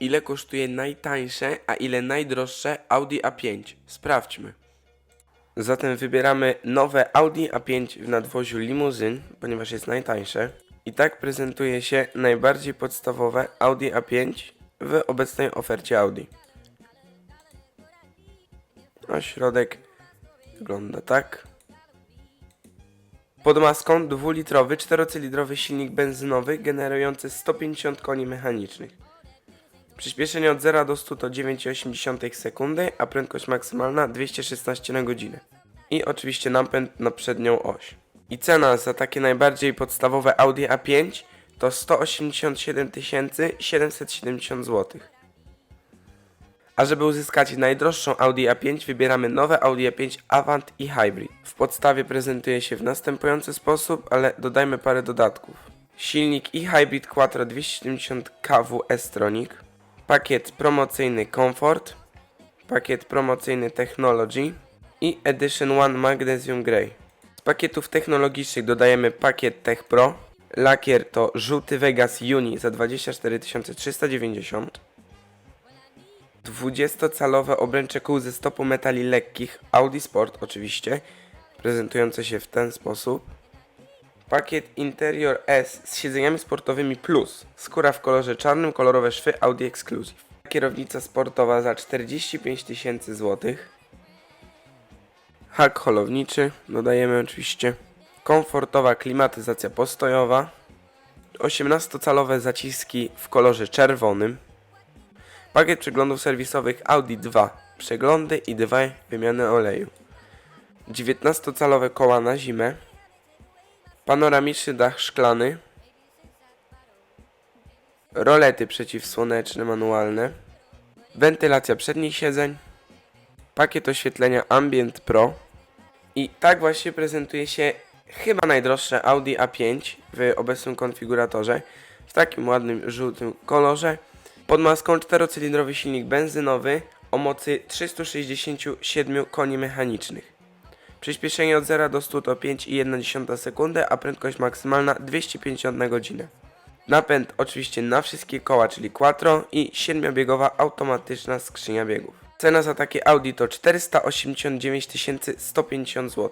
ile kosztuje najtańsze, a ile najdroższe Audi A5. Sprawdźmy. Zatem wybieramy nowe Audi A5 w nadwoziu limuzyn, ponieważ jest najtańsze. I tak prezentuje się najbardziej podstawowe Audi A5 w obecnej ofercie Audi. A środek wygląda tak. Pod maską dwulitrowy, czterocylindrowy silnik benzynowy generujący 150 koni mechanicznych. Przyspieszenie od 0 do 100 to 9,8 sekundy, a prędkość maksymalna 216 na godzinę. I oczywiście napęd na przednią oś. I cena za takie najbardziej podstawowe Audi A5 to 187 770 zł. A żeby uzyskać najdroższą Audi A5 wybieramy nowe Audi A5 Avant i Hybrid. W podstawie prezentuje się w następujący sposób, ale dodajmy parę dodatków. Silnik i Hybrid Quattro 270 kW S-Tronic, pakiet promocyjny Comfort, pakiet promocyjny Technology i Edition One Magnesium Grey. Z pakietów technologicznych dodajemy pakiet Tech Pro, lakier to żółty Vegas Uni za 24 390, 20-calowe obręcze kół ze stopu metali lekkich Audi Sport oczywiście, prezentujące się w ten sposób. Pakiet Interior S z siedzeniami sportowymi plus, skóra w kolorze czarnym, kolorowe szwy Audi Exclusive. Kierownica sportowa za 45 tysięcy złotych. Hak holowniczy, dodajemy oczywiście. Komfortowa klimatyzacja postojowa. 18-calowe zaciski w kolorze czerwonym. Pakiet przeglądów serwisowych Audi 2. Przeglądy i dwa wymiany oleju. 19-calowe koła na zimę. Panoramiczny dach szklany. Rolety przeciwsłoneczne manualne. Wentylacja przednich siedzeń. Pakiet oświetlenia Ambient Pro. I tak właśnie prezentuje się chyba najdroższe Audi A5 w obecnym konfiguratorze. W takim ładnym żółtym kolorze. Pod maską czterocylindrowy silnik benzynowy o mocy 367 koni mechanicznych. Przyspieszenie od 0 do 100 to 5,1 sekundy, a prędkość maksymalna 250 na godzinę. Napęd oczywiście na wszystkie koła, czyli quattro i 7-biegowa automatyczna skrzynia biegów. Cena za takie Audi to 489 150 zł.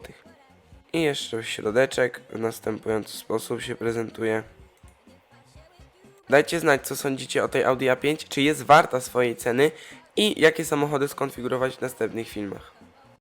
I jeszcze środeczek w następujący sposób się prezentuje. Dajcie znać, co sądzicie o tej Audi A5, czy jest warta swojej ceny i jakie samochody skonfigurować w następnych filmach.